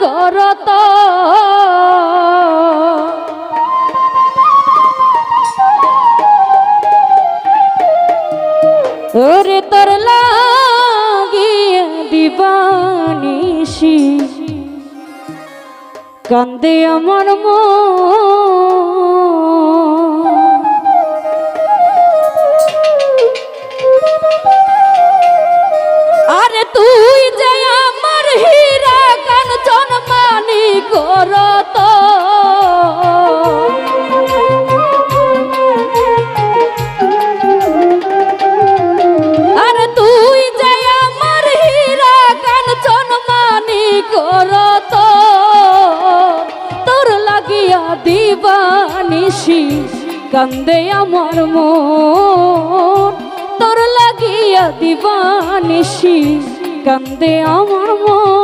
করত ওরে তোর লাগিয়ে দিবানিসি কান্দে আমার মন। কান্দে আমার মন। তোর লাগিয়া দিবানিসি কান্দে আমার আরে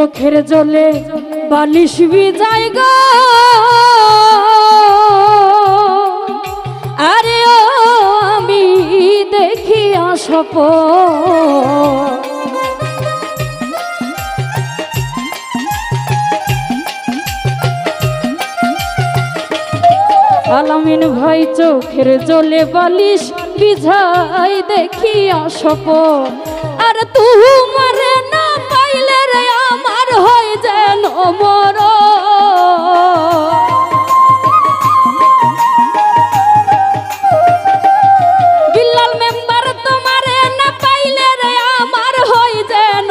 চোখের জলে বালিশ বিজায় গো। আরে আমি দেখি আসপ আলামিন ভাই চোখের জলে বালিশ বিঝাই দেখি আসপ আর তোমার না পাইলে রে আমার হয় যেন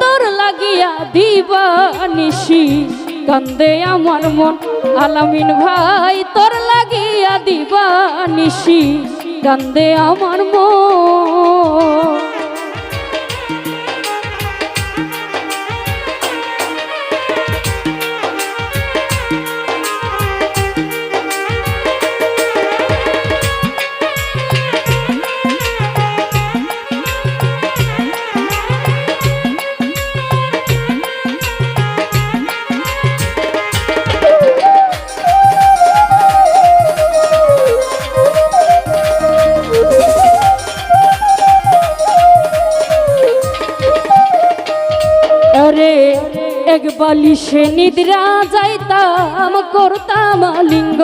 মর লাগিয়া দিবানিসি কান্দে আমার মন। আলামিন ভাই, তোর লাগিয়া দিবানিসি কান্দে আমার মন। বালিশে নিদ্রা যাইতাম, করতাম লিঙ্গ।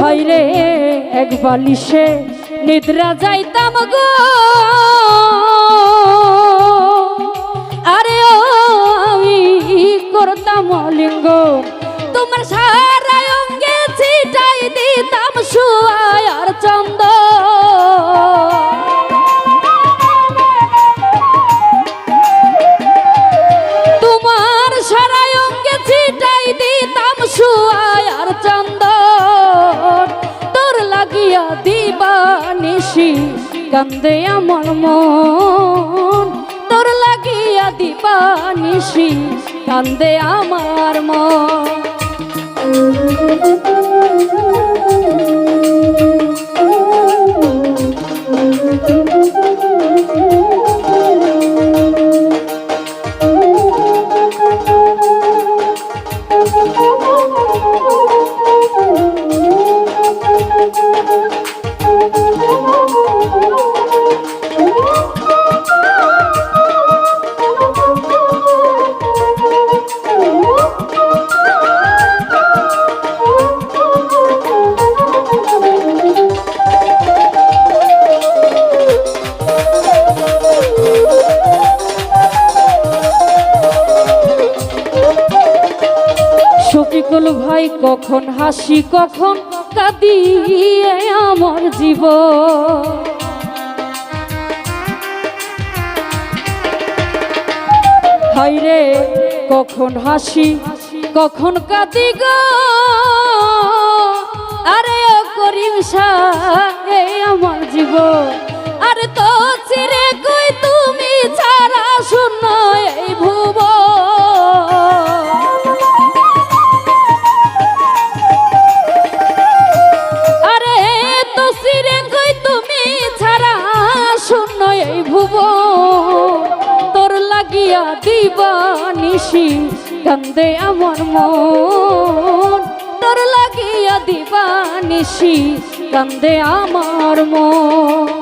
হাইরে এক বালিশে নিদ্রা যাইতাম গো। আরে আমি করতাম লিঙ্গ। তোমার সারা কান্দে আমার মন। তোর লাগিয়া দিবানিসি কান্দে আমার মন। কখন হাসি, কখন কাঁদি আমার জীবন। হাইরে কখন হাসি, কখন কাঁদি গো। আরে ও করিম আমার জীব আরে তো চিরে কই তুমি ছাড়া শূন্য এই ভুব দিবা নিশি কান্দে আমার মন। তোর লাগিয়া দিবা নিশি কান্দে আমার মন।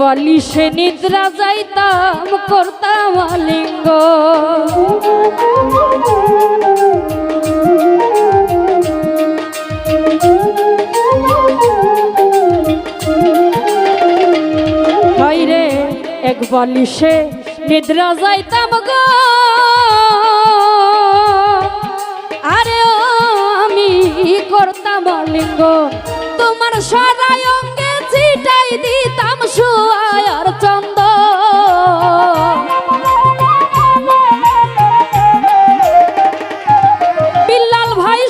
বালিশে নিদ্রা যাইতাম, করতাম আলিঙ্গ। হাইরে এক বালিশে নিদ্রা যাইতাম গো। আরে আমি করতাম লিঙ্গ তোমার ছিটাই দিতাম সুয়ার চন্দ। বিল্লাল ভাই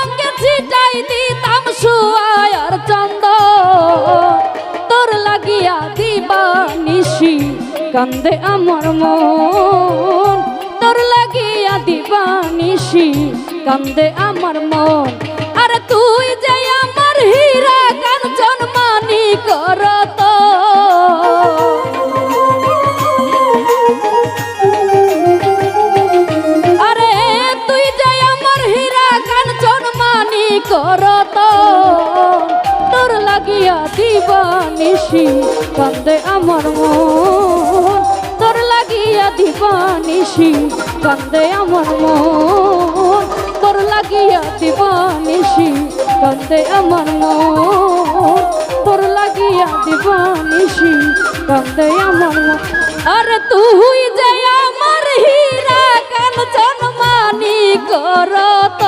অঙ্গে ছিটাই দিতাম সুয়ার চন্দ। তোর লাগিয়া দিবা নিশি কান্দে আমার মন। তোর লাগিয়া দিবা নিশি কান্দে আমার মন। আরে তুই যে আমার হীরা করত আরে, তুই যে আমার হীরা কাঞ্চন মানি করত, তোর লাগিয়া দিবা নিশি কান্দে আমার মন। তোর লাগিয়া দিবা নিশি কান্দে আমার মন। তোর লাগিয়া দিবা নিশি কান্দে আমার মন। লাগিয়া দিবানিসি কান্দে আমার আর তুই যে আমার হীরা কাঞ্চন মানি করত।